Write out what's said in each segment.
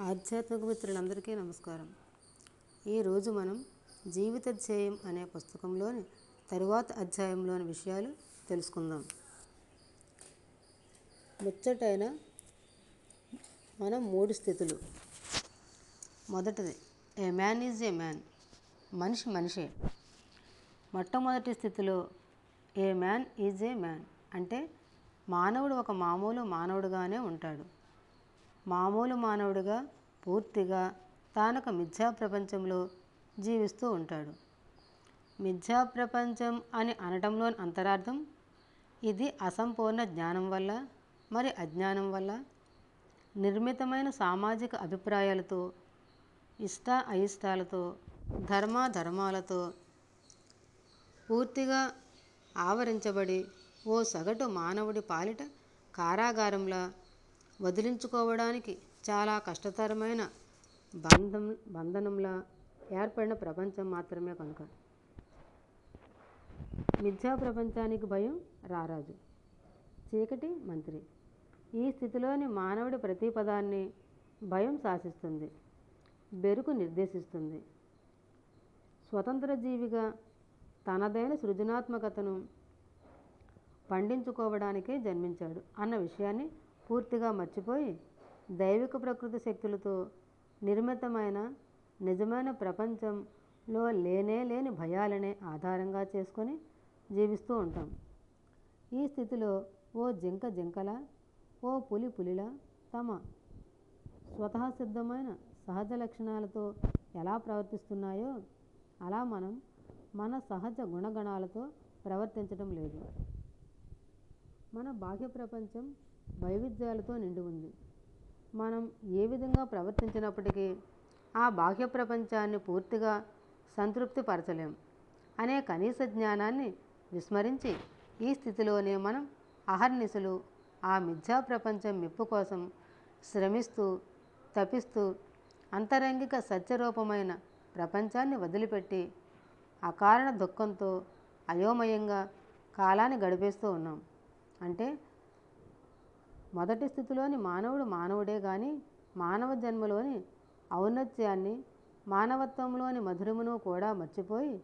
ఆధ్యాత్మిక మిత్రులందరికీ నమస్కారం. ఈరోజు మనం జీవిత ధ్యేయం అనే పుస్తకంలోని తరువాత అధ్యాయంలోని విషయాలు తెలుసుకుందాం. ముచ్చటైన మనం మూడు స్థితులు. మొదటిది a man is a man? మనిషి మనిషే. మొట్టమొదటి స్థితిలో a man is a man? అంటే మానవుడు ఒక మామూలు మానవుడుగానే ఉంటాడు. మామూలు మానవుడిగా పూర్తిగా తానొక మిథ్యా ప్రపంచంలో జీవిస్తూ ఉంటాడు. మిథ్యా ప్రపంచం అని అనటంలోని అంతరార్థం? ఇది అసంపూర్ణ జ్ఞానం వల్ల మరి అజ్ఞానం వల్ల? నిర్మితమైన సామాజిక అభిప్రాయాలతో ఇష్ట అయిష్టాలతో ధర్మాధర్మాలతో పూర్తిగా ఆవరించబడి ఓ సగటు మానవుడి పాలిట కారాగారంలా వదిలించుకోవడానికి చాలా కష్టతరమైన బంధం బంధనంలా ఏర్పడిన ప్రపంచం మాత్రమే కనుక. మిథ్యా ప్రపంచానికి భయం రారాజు. చీకటి మంత్రి. ఈ స్థితిలోని మానవుడి ప్రతి పదాన్ని భయం శాసిస్తుంది బెరుకు నిర్దేశిస్తుంది. స్వతంత్ర జీవిగా తనదైన సృజనాత్మకతను పండించుకోవడానికే జన్మించాడు అన్న విషయాన్ని పూర్తిగా మర్చిపోయి దైవిక ప్రకృతి శక్తులతో నిర్మితమైన నిజమైన ప్రపంచంలో లేనే లేని భయాలనే ఆధారంగా చేసుకొని జీవిస్తూ ఉంటాం. ఈ స్థితిలో ఓ జింక జింకల ఓ పులి పులిలా తమ స్వతహ సిద్ధమైన సహజ లక్షణాలతో ఎలా ప్రవర్తిస్తున్నాయో అలా మనం మన సహజ గుణగణాలతో ప్రవర్తించడం లేదు. మన బాహ్య ప్రపంచం వైవిధ్యాలతో నిండి ఉంది. మనం ఏ విధంగా ప్రవర్తించినప్పటికీ ఆ బాహ్య ప్రపంచాన్ని పూర్తిగా సంతృప్తి పరచలేం. అనే కనీస జ్ఞానాన్ని విస్మరించి ఈ స్థితిలోనే మనం అహర్నిశలు ఆ మిథ్యా ప్రపంచం మెప్పు కోసం శ్రమిస్తూ తపిస్తూ అంతరంగిక సత్యరూపమైన ప్రపంచాన్ని వదిలిపెట్టి అకారణ దుఃఖంతో అయోమయంగా కాలాన్ని గడిపేస్తూ ఉన్నాం. అంటే మొదటి స్థితిలోని మానవుడు మానవుడే కానీ మానవ జన్మలోని ఔన్నత్యాన్ని మానవత్వంలోని మధురమును కూడా మర్చిపోయి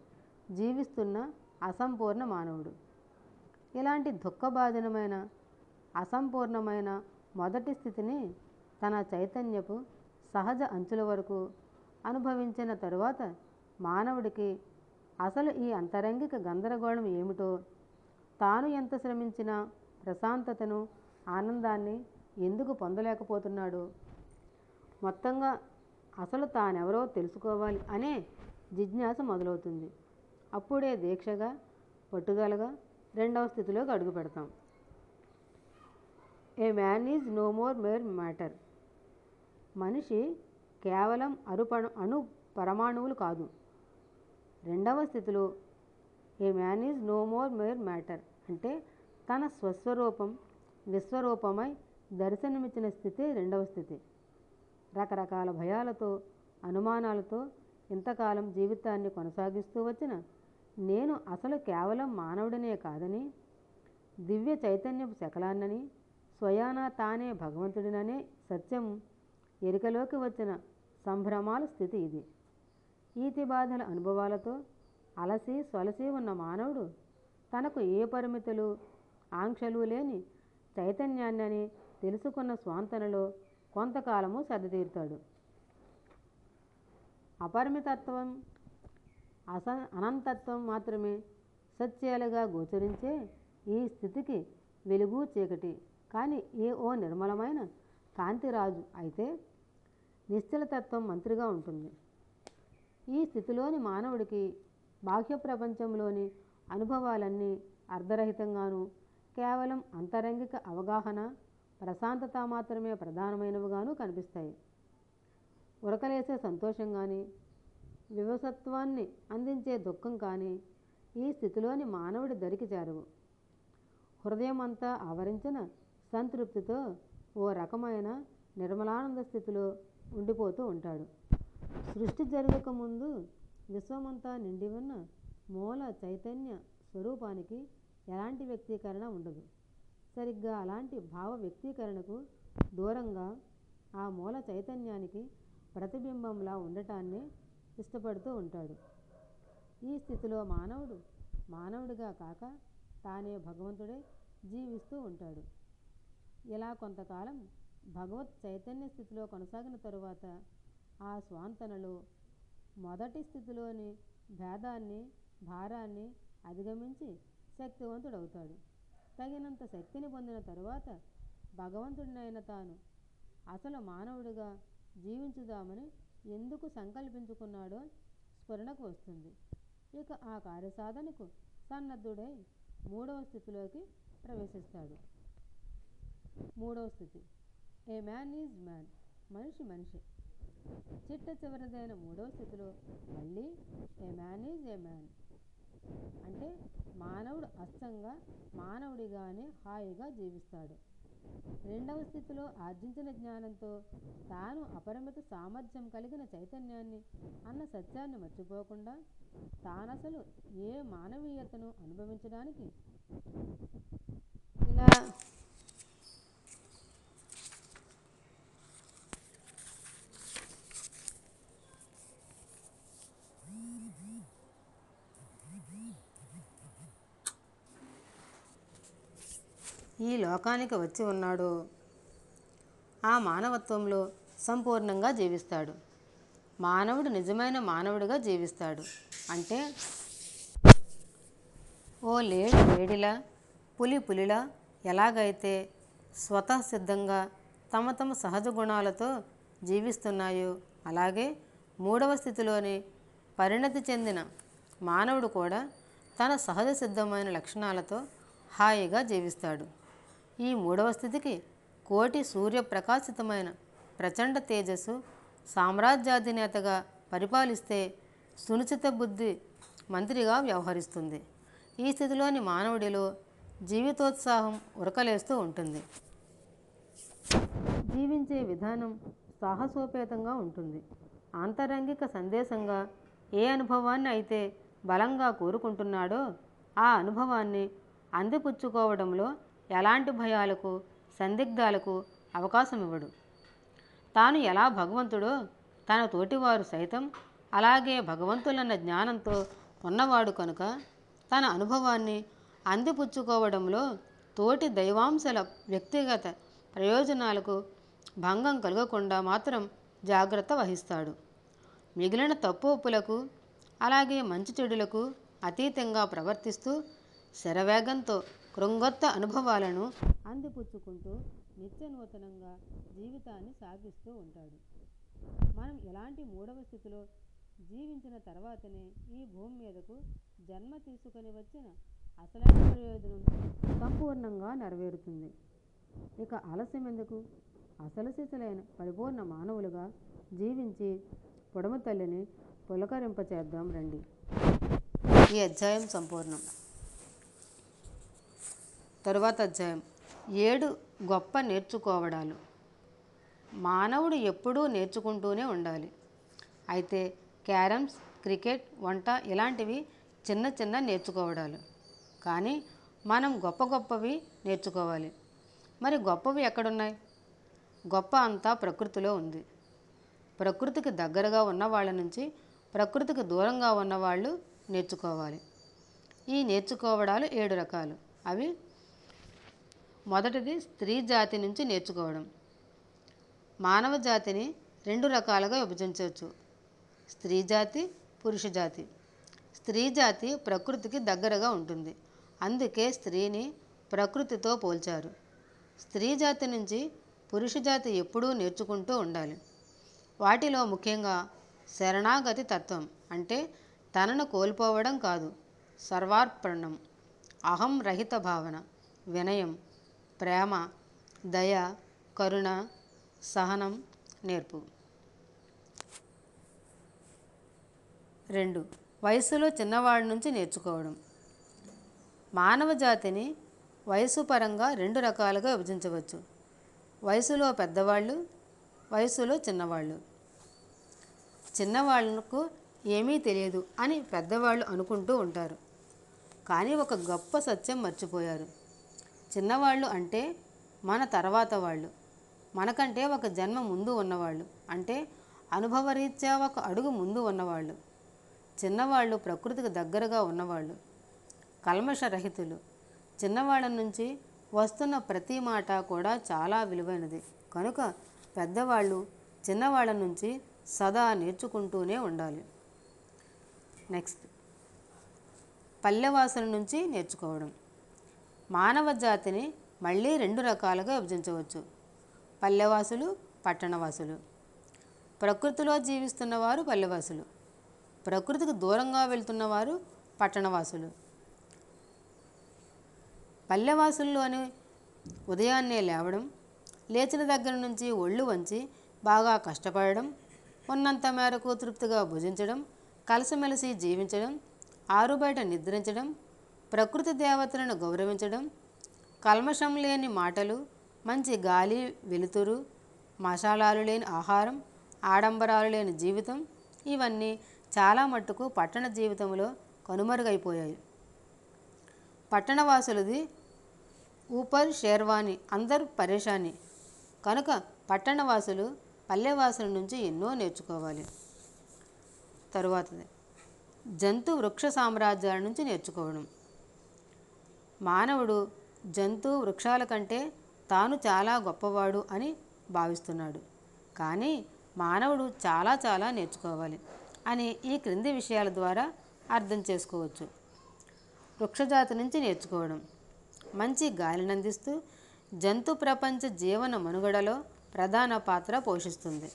జీవిస్తున్న అసంపూర్ణ మానవుడు. ఇలాంటి దుఃఖబాధినమైన అసంపూర్ణమైన మొదటి స్థితిని తన చైతన్యపు సహజ అంచుల వరకు అనుభవించిన తరువాత మానవుడికి అసలు ఈ అంతరంగిక గందరగోళం ఏమిటో తాను ఎంత శ్రమించినా ప్రశాంతతను ఆనందాన్ని ఎందుకు పొందలేకపోతున్నాడో? మొత్తంగా అసలు తానెవరో తెలుసుకోవాలి అనే జిజ్ఞాస మొదలవుతుంది. అప్పుడే దీక్షగా పట్టుదలగా రెండవ స్థితిలోకి అడుగు పెడతాం. A man is no more mere matter. మనిషి కేవలం అరుపణ అణు పరమాణువులు కాదు. రెండవ స్థితిలో a man is no more mere matter అంటే తన స్వస్వరూపం విశ్వరూపమై దర్శనమిచ్చిన స్థితి రెండవ స్థితి. రకరకాల భయాలతో అనుమానాలతో ఇంతకాలం జీవితాన్ని కొనసాగిస్తూ వచ్చిన నేను అసలు కేవలం మానవుడినే కాదని దివ్య చైతన్యపు శకలాన్నని స్వయాన తానే భగవంతుడిననే సత్యం ఎరికలోకి వచ్చిన సంభ్రమాల స్థితి ఇది. ఈతి బాధల అనుభవాలతో అలసి సొలసి ఉన్న మానవుడు తనకు ఏ పరిమితులు ఆంక్షలు లేని చైతన్యాన్ని తెలుసుకున్న స్వాంతనలో కొంతకాలము సర్దితీరుతాడు. అపరిమితత్వం అస అనంతత్వం మాత్రమే సత్యాలుగా గోచరించే ఈ స్థితికి వెలుగు చీకటి. కానీ ఏ ఓ నిర్మలమైన కాంతిరాజు అయితే నిశ్చలతత్వం మంత్రిగా ఉంటుంది. ఈ స్థితిలోని మానవుడికి బాహ్య ప్రపంచంలోని అనుభవాలన్నీ అర్ధరహితంగాను కేవలం అంతరంగిక అవగాహన ప్రశాంతత మాత్రమే ప్రధానమైనవిగాను కనిపిస్తాయి. ఉరకలేసే సంతోషం కానీ వివసత్వాన్ని అందించే దుఃఖం కానీ ఈ స్థితిలోని మానవుడి దరికి చేరవు. హృదయం అంతా ఆవరించిన సంతృప్తితో ఓ రకమైన నిర్మలానంద స్థితిలో ఉండిపోతూ ఉంటాడు. సృష్టి జరగక ముందు విశ్వమంతా నిండి ఉన్న మూల చైతన్య స్వరూపానికి ఎలాంటి వ్యక్తీకరణ ఉండదు. సరిగ్గా అలాంటి భావ వ్యక్తీకరణకు దూరంగా ఆ మూల చైతన్యానికి ప్రతిబింబంలా ఉండటాన్ని ఇష్టపడుతూ ఉంటాడు. ఈ స్థితిలో మానవుడు మానవుడిగా కాక తానే భగవంతుడే జీవిస్తూ ఉంటాడు. ఇలా కొంతకాలం భగవత్ చైతన్య స్థితిలో కొనసాగిన తరువాత ఆ స్వాంతనలో మొదటి స్థితిలోని భేదాన్ని భారాన్ని అధిగమించి శక్తివంతుడవుతాడు తగినంత శక్తిని పొందిన తరువాత భగవంతుడినైన తాను అసలు మానవుడిగా జీవించుదామని ఎందుకు సంకల్పించుకున్నాడో స్ఫురణకు వస్తుంది. ఇక ఆ కార్యసాధనకు సన్నద్ధుడై మూడవ స్థితిలోకి ప్రవేశిస్తాడు. మూడవ స్థితి. A man is man. మనిషి మనిషి. చిట్ట చివరిదైన మూడవ స్థితిలో మళ్ళీ a man is a man. మానవుడు అచ్చంగా మానవుడిగానే హాయిగా జీవిస్తాడు. రెండవ స్థితిలో ఆర్జించిన జ్ఞానంతో తాను అపరిమిత సామర్థ్యం కలిగిన చైతన్యాన్ని అన్న సత్యాన్ని మర్చిపోకుండా తానసలు ఏ మానవీయతను అనుభవించడానికి? ఇలా ఈ లోకానికి వచ్చి ఉన్నాడో. ఆ మానవత్వంలో సంపూర్ణంగా జీవిస్తాడు. మానవుడు నిజమైన మానవుడిగా జీవిస్తాడు. అంటే ఓ లేడి లేడిలా పులి పులిలా ఎలాగైతే స్వతః సిద్ధంగా తమ తమ సహజ గుణాలతో జీవిస్తున్నాయో అలాగే మూడవ స్థితిలోని పరిణతి చెందిన మానవుడు కూడా తన సహజ సిద్ధమైన లక్షణాలతో హాయిగా జీవిస్తాడు. ఈ మూడవ స్థితికి కోటి సూర్యప్రకాశితమైన ప్రచండ తేజస్సు సామ్రాజ్యాధినేతగా పరిపాలిస్తే సునిశ్చిత బుద్ధి మంత్రిగా వ్యవహరిస్తుంది. ఈ స్థితిలోని మానవుడిలో జీవితోత్సాహం ఉరకలేస్తూ ఉంటుంది. జీవించే విధానం సాహసోపేతంగా ఉంటుంది. ఆంతరంగిక సందేశంగా ఏ అనుభవాన్ని అయితే బలంగా కోరుకుంటున్నాడో ఆ అనుభవాన్ని అందిపుచ్చుకోవడంలో ఎలాంటి భయాలకు సందిగ్ధాలకు అవకాశం ఇవ్వడు. తాను ఎలా భగవంతుడో తన తోటివారు సైతం అలాగే భగవంతులన్న జ్ఞానంతో ఉన్నవాడు కనుక తన అనుభవాన్ని అందిపుచ్చుకోవడంలో తోటి దైవాంశల వ్యక్తిగత ప్రయోజనాలకు భంగం కలగకుండా మాత్రం జాగ్రత్త వహిస్తాడు. మిగిలిన తప్పు ఒప్పులకు అలాగే మంచి చెడులకు అతీతంగా ప్రవర్తిస్తూ శరవేగంతో కృంగొత్త అనుభవాలను అందిపుచ్చుకుంటూ నిత్య నూతనంగా జీవితాన్ని సాగిస్తూ ఉంటాడు. మనం ఎలాంటి మూడవ స్థితిలో జీవించిన తర్వాతనే ఈ భూమి మీదకు జన్మ తీసుకొని వచ్చిన అసలైన ప్రయోజనం సంపూర్ణంగా నెరవేరుతుంది. ఇక ఆలస్యం ఎందుకు? అసలు స్థితులైన పరిపూర్ణ మానవులుగా జీవించి పొడమ తల్లిని పులకరింపచేద్దాం రండి. ఈ అధ్యాయం సంపూర్ణం. తరువాత అధ్యాయం. ఏడు గొప్ప నేర్చుకోవడాలు. మానవుడు ఎప్పుడూ నేర్చుకుంటూనే ఉండాలి. అయితే క్యారమ్స్ క్రికెట్ వంట ఇలాంటివి చిన్న చిన్న నేర్చుకోవడాలు. కానీ మనం గొప్ప గొప్పవి నేర్చుకోవాలి. మరి గొప్పవి ఎక్కడున్నాయి? గొప్ప అంతా ప్రకృతిలో ఉంది. ప్రకృతికి దగ్గరగా ఉన్న వాళ్ళ నుంచి ప్రకృతికి దూరంగా ఉన్నవాళ్ళు నేర్చుకోవాలి. ఈ నేర్చుకోవడాలు ఏడు రకాలు. అవి మొదటిది స్త్రీ జాతి నుంచి నేర్చుకోవడం. మానవ జాతిని రెండు రకాలుగా విభజించవచ్చు. స్త్రీ జాతి పురుష జాతి. స్త్రీ జాతి ప్రకృతికి దగ్గరగా ఉంటుంది. అందుకే స్త్రీని ప్రకృతితో పోల్చారు. స్త్రీ జాతి నుంచి పురుష జాతి ఎప్పుడూ నేర్చుకుంటూ ఉండాలి. వాటిలో ముఖ్యంగా శరణాగతి తత్వం అంటే తనను కోల్పోవడం కాదు సర్వార్పణం అహం రహిత భావన వినయం ప్రేమ దయ కరుణ సహనం నేర్పు. రెండు. వయసులో చిన్నవాడి నుంచి నేర్చుకోవడం. మానవ జాతిని వయసు పరంగా రెండు రకాలుగా విభజించవచ్చు. వయసులో పెద్దవాళ్ళు వయసులో చిన్నవాళ్ళు. చిన్నవాళ్ళకు ఏమీ తెలియదు అని పెద్దవాళ్ళు అనుకుంటూ ఉంటారు. కానీ ఒక గొప్ప సత్యం మర్చిపోయారు. చిన్నవాళ్ళు అంటే మన తర్వాత వాళ్ళు. మనకంటే ఒక జన్మ ముందు ఉన్నవాళ్ళు అంటే అనుభవరీత్యా ఒక అడుగు ముందు ఉన్నవాళ్ళు. చిన్నవాళ్ళు ప్రకృతికి దగ్గరగా ఉన్నవాళ్ళు. కల్మషరహితులు. చిన్నవాళ్ళ నుంచి వస్తున్న ప్రతి మాట కూడా చాలా విలువైనది. కనుక పెద్దవాళ్ళు చిన్నవాళ్ళ నుంచి సదా నేర్చుకుంటూనే ఉండాలి. నెక్స్ట్. పల్లెవాసుల నుంచి నేర్చుకోవడం. మానవ జాతిని మళ్ళీ రెండు రకాలుగా విభజించవచ్చు. పల్లెవాసులు పట్టణవాసులు. ప్రకృతిలో జీవిస్తున్నవారు పల్లెవాసులు. ప్రకృతికి దూరంగా వెళ్తున్నవారు పట్టణవాసులు. పల్లెవాసుల్లోని ఉదయాన్నే లేవడం లేచిన దగ్గర నుంచి ఒళ్ళు వంచి బాగా కష్టపడడం ఉన్నంత మేరకు తృప్తిగా భుజించడం కలిసిమెలిసి జీవించడం ఆరుబయట నిద్రించడం ప్రకృతి దేవతలను గౌరవించడం కల్మషం లేని మాటలు మంచి గాలి వెలుతురు మసాలాలు లేని ఆహారం ఆడంబరాలు లేని జీవితం ఇవన్నీ చాలా మట్టుకు పట్టణ జీవితంలో కనుమరుగైపోయాయి. పట్టణవాసులది ఊపర్ షేర్వాణి అందరు పరేషాని. కనుక పట్టణవాసులు పల్లెవాసుల నుంచి ఎన్నో నేర్చుకోవాలి. తరువాతది జంతు వృక్ష సామ్రాజ్యాల నుంచి నేర్చుకోవడం. మానవుడు జంతు వృక్షాల కంటే తాను చాలా గొప్పవాడు అని భావిస్తున్నాడు. కానీ మానవుడు చాలా చాలా నేర్చుకోవాలి అని ఈ క్రింది విషయాల ద్వారా అర్థం చేసుకోవచ్చు. వృక్షజాతి నుంచి నేర్చుకోవడం. మంచి గాలిని అందిస్తూ జంతు ప్రపంచ జీవన మనుగడలో ప్రధాన పాత్ర పోషిస్తుంది.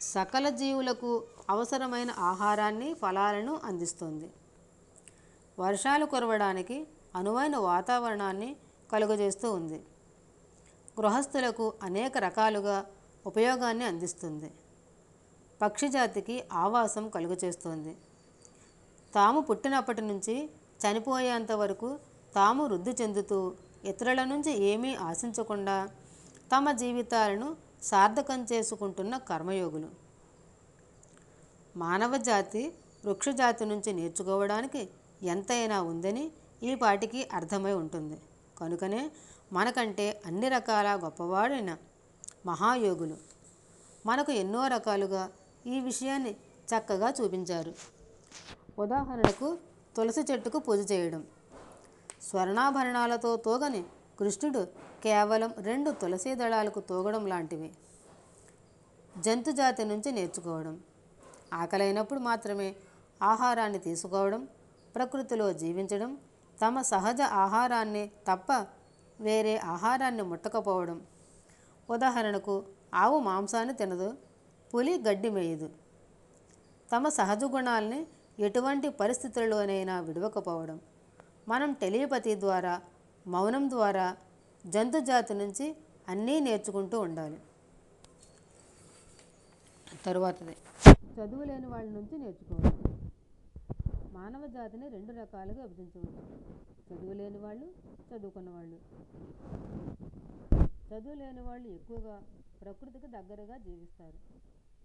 సకల జీవులకు అవసరమైన ఆహారాన్ని ఫలాలను అందిస్తుంది. వర్షాలు కురవడానికి అనువైన వాతావరణాన్ని కలుగజేస్తూ ఉంది. గృహస్థులకు అనేక రకాలుగా ఉపయోగాన్ని అందిస్తుంది. పక్షిజాతికి ఆవాసం కలుగజేస్తుంది. తాము పుట్టినప్పటి నుంచి చనిపోయేంత వరకు తాము వృద్ధి చెందుతూ ఇతరుల నుంచి ఏమీ ఆశించకుండా తమ జీవితాలను సార్థకం చేసుకుంటున్న కర్మయోగులు. మానవ జాతి వృక్షజాతి నుంచి నేర్చుకోవడానికి ఎంతైనా ఉందని ఈ పాటికి అర్థమై ఉంటుంది. కనుకనే మనకంటే అన్ని రకాల గొప్పవాడైన మహాయోగులు మనకు ఎన్నో రకాలుగా ఈ విషయాన్ని చక్కగా చూపించారు. ఉదాహరణకు తులసి చెట్టుకు పూజ చేయడం. స్వర్ణాభరణాలతో తోగని కృష్ణుడు కేవలం రెండు తులసి దళాలకు తోగడం లాంటివి. జంతుజాతి నుంచి నేర్చుకోవడం. ఆకలైనప్పుడు మాత్రమే ఆహారాన్ని తీసుకోవడం. ప్రకృతిలో జీవించడం తమ సహజ ఆహారాన్ని తప్ప వేరే ఆహారాన్ని ముట్టకపోవడం. ఉదాహరణకు ఆవు మాంసాన్ని తినదు పులి గడ్డి మేయదు. తమ సహజ గుణాల్ని ఎటువంటి పరిస్థితుల్లోనైనా విడవకపోవడం. మనం టెలిపతి ద్వారా మౌనం ద్వారా జంతుజాతి నుంచి అన్నీ నేర్చుకుంటూ ఉండాలి. తరువాతది. చదువు లేని వాళ్ళ నుంచి నేర్చుకోవాలి. మానవ జాతిని రెండు రకాలుగా విభజించవచ్చు. చదువు లేని వాళ్ళు చదువుకున్న వాళ్ళు చదువు లేని వాళ్ళు ఎక్కువగా ప్రకృతికి దగ్గరగా జీవిస్తారు.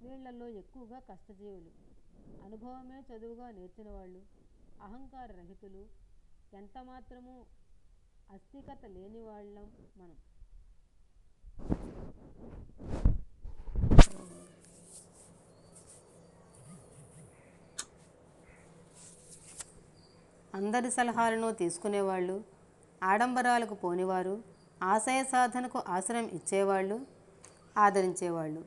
వీళ్ళల్లో ఎక్కువగా కష్టజీవులు. అనుభవమే చదువుగా నేర్చిన వాళ్ళు అహంకార రహితులు ఎంత మాత్రము అస్థికత లేని వాళ్ళం మనం. అందరి సలహాలను తీసుకునేవాళ్ళు ఆడంబరాలకు పోనివారు ఆశయ సాధనకు ఆశ్రయం ఇచ్చేవాళ్ళు ఆదరించేవాళ్ళు.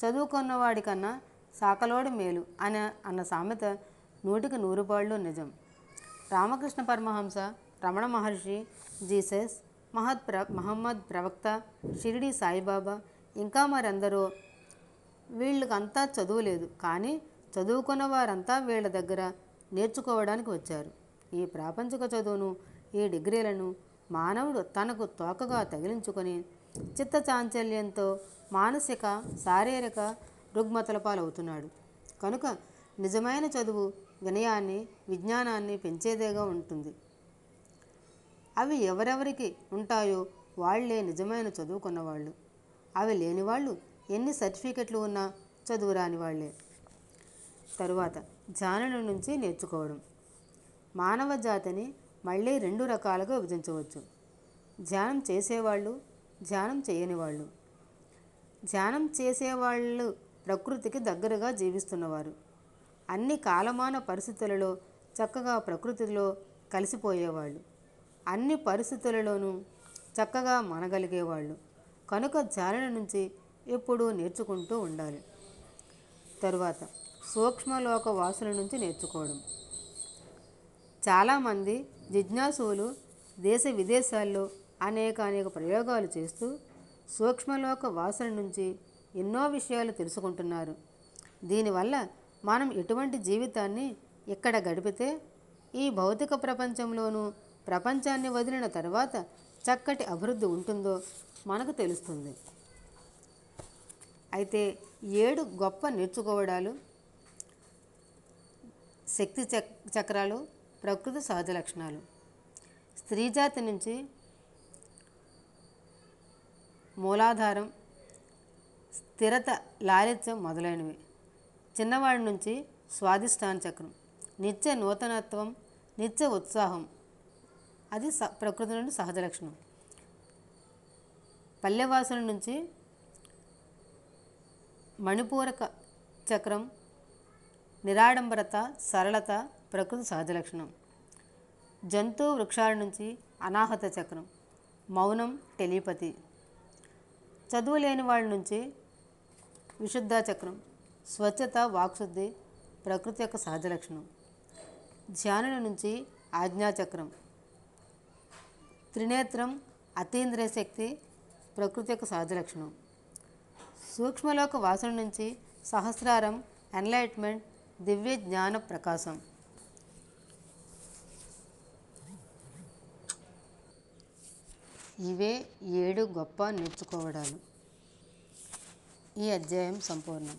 చదువుకున్నవాడికన్నా సాకలోడి మేలు అని అన్న సామెత నూటికి నూరు పాళ్ళు నిజం. రామకృష్ణ పరమహంస రమణ మహర్షి జీసస్ మహత్ ప్ర మహమ్మద్ ప్రవక్త షిరిడి సాయిబాబా ఇంకా మరెందరో వీళ్ళకంతా చదువు లేదు కానీ చదువుకున్న వారంతా వీళ్ళ దగ్గర నేర్చుకోవడానికి వచ్చారు. ఈ ప్రాపంచిక చదువును ఈ డిగ్రీలను మానవుడు తనకు తోకగా తగిలించుకొని చిత్త చాంచల్యంతో మానసిక శారీరక రుగ్మతల పాలవుతున్నాడు. కనుక నిజమైన చదువు వినయాన్ని విజ్ఞానాన్ని పెంచేదేగా ఉంటుంది. అవి ఎవరెవరికి ఉంటాయో వాళ్ళే నిజమైన చదువుకున్నవాళ్ళు అవి లేని వాళ్ళు ఎన్ని సర్టిఫికెట్లు ఉన్నా చదువు రాని వాళ్ళే తరువాత ధ్యానుల నుంచి నేర్చుకోవడం. మానవ జాతిని మళ్ళీ రెండు రకాలుగా విభజించవచ్చు. ధ్యానం చేసేవాళ్ళు ధ్యానం చేయని వాళ్ళు. ధ్యానం చేసేవాళ్ళు ప్రకృతికి దగ్గరగా జీవిస్తున్నవారు. అన్ని కాలమాన పరిస్థితులలో చక్కగా ప్రకృతిలో కలిసిపోయేవాళ్ళు. అన్ని పరిస్థితులలోనూ చక్కగా మనగలిగేవాళ్ళు. కనుక ధ్యానం నుంచి ఎప్పుడూ నేర్చుకుంటూ ఉండాలి. తరువాత సూక్ష్మలోక వాసుల నుంచి నేర్చుకోవడం. చాలామంది జిజ్ఞాసువులు దేశ విదేశాల్లో అనేక అనేక ప్రయోగాలు చేస్తూ సూక్ష్మలోక వాసన నుంచి ఎన్నో విషయాలు తెలుసుకుంటున్నారు. దీనివల్ల మనం ఎటువంటి జీవితాన్ని ఇక్కడ గడిపితే ఈ భౌతిక ప్రపంచంలోనూ ప్రపంచాన్ని వదిలిన తర్వాత చక్కటి అభివృద్ధి ఉంటుందో మనకు తెలుస్తుంది. అయితే ఏడు గొప్ప నేర్చుకోవడాలు శక్తి చక్ చక్రాలు ప్రకృతి సహజ లక్షణాలు. స్త్రీజాతి నుంచి మూలాధారం స్థిరత లాలిత్యం మొదలైనవి. చిన్నవాడి నుంచి స్వాదిష్టాన చక్రం. నిత్య నూతనత్వం నిత్య ఉత్సాహం. అది స ప్రకృతి నుండి సహజ లక్షణం. పల్లెవాసుల నుంచి మణిపూరక చక్రం నిరాడంబరత సరళత ప్రకృతి సహజ లక్షణం. జంతు వృక్షాల నుంచి అనాహత చక్రం మౌనం టెలిపతి. చదువు లేని వాళ్ళ నుంచి విశుద్ధ చక్రం స్వచ్ఛత వాక్శుద్ధి ప్రకృతి యొక్క సహజ లక్షణం. ధ్యానుల నుంచి ఆజ్ఞాచక్రం త్రినేత్రం అతీంద్రియ శక్తి ప్రకృతి యొక్క సహజ లక్షణం. సూక్ష్మలోక వాసన నుంచి సహస్రారం ఎన్లైట్మెంట్ దివ్య జ్ఞాన ప్రకాశం. ఇవే ఏడు గొప్ప నేర్చుకోవడాలు. ఈ అధ్యాయం సంపూర్ణం.